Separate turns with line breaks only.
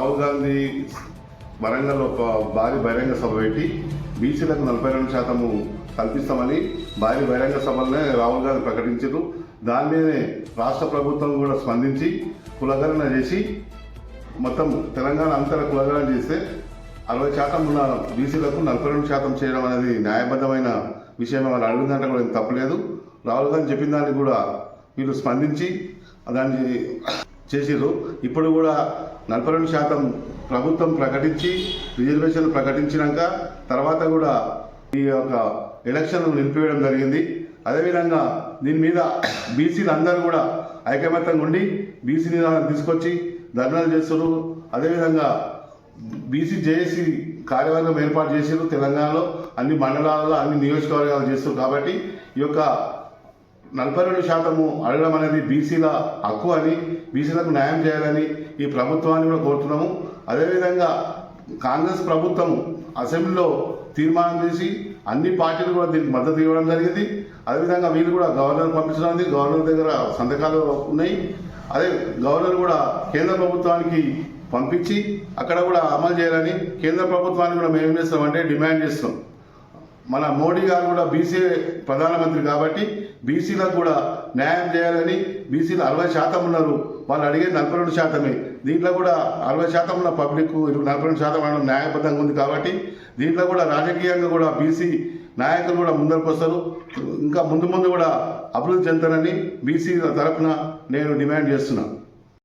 రాహుల్ గాంధీ వరంగల్ ఒక భారీ బహిరంగ సభ పెట్టి బీసీలకు నలభై రెండు శాతము కల్పిస్తామని భారీ బహిరంగ సభలనే రాహుల్ గాంధీ ప్రకటించారు. దాని మీదనే రాష్ట్ర ప్రభుత్వం కూడా స్పందించి కులగణన చేసి మొత్తం తెలంగాణ అంతర కులగణన చేస్తే అరవై శాతం ఉన్న బీసీలకు నలభై రెండు శాతం చేయడం అనేది న్యాయబద్ధమైన విషయం వాళ్ళు అడిగిందంటే కూడా ఏం తప్పలేదు. రాహుల్ గాంధీ చెప్పిన దానికి కూడా వీళ్ళు స్పందించి దాన్ని చేసిర్రు. ఇప్పుడు కూడా నలభై రెండు శాతం ప్రభుత్వం ప్రకటించి రిజర్వేషన్ ప్రకటించినాక తర్వాత కూడా ఈ యొక్క ఎలక్షన్ నిలిపివేయడం జరిగింది. అదేవిధంగా దీని మీద బీసీలు అందరూ కూడా ఐకమత్యంగా ఉండి బీసీ నినాదం తీసుకొచ్చి ధర్నాలు చేస్తున్నారు అదేవిధంగా బీసీ జేఏసీ కార్యవర్గం ఏర్పాటు చేసారు తెలంగాణలో అన్ని మండలాలలో అన్ని నియోజకవర్గాలు చేస్తారు కాబట్టి ఈ యొక్క నలభై రెండు శాతము అడగడం అనేది బీసీల హక్కు అని బీసీలకు న్యాయం చేయాలని ఈ ప్రభుత్వాన్ని కూడా కోరుతున్నాము. అదేవిధంగా కాంగ్రెస్ ప్రభుత్వం అసెంబ్లీలో తీర్మానం చేసి అన్ని పార్టీలు కూడా దీనికి మద్దతు ఇవ్వడం జరిగింది. అదేవిధంగా వీళ్ళు కూడా గవర్నర్ పంపించడానికి గవర్నర్ దగ్గర సంతకాలు ఉన్నాయి. అదే గవర్నర్ కూడా కేంద్ర ప్రభుత్వానికి పంపించి అక్కడ కూడా అమలు చేయాలని కేంద్ర ప్రభుత్వాన్ని కూడా మేము ఏం చేస్తామంటే డిమాండ్ చేస్తున్నాం. మన మోడీ గారు కూడా బీసీ ప్రధానమంత్రి కాబట్టి బీసీలకు కూడా న్యాయం చేయాలని బీసీలు అరవై శాతం ఉన్నారు. వాళ్ళు అడిగేది నలభై రెండు శాతమే. దీంట్లో కూడా అరవై శాతం ఉన్న పబ్లిక్ నలభై రెండు శాతం అనడం న్యాయబద్ధంగా ఉంది కాబట్టి దీంట్లో కూడా రాజకీయంగా కూడా బీసీ నాయకులు కూడా ముందరకు వస్తారు. ఇంకా ముందు ముందు కూడా అభివృద్ధి చెందుతారని బీసీ తరఫున నేను డిమాండ్ చేస్తున్నాను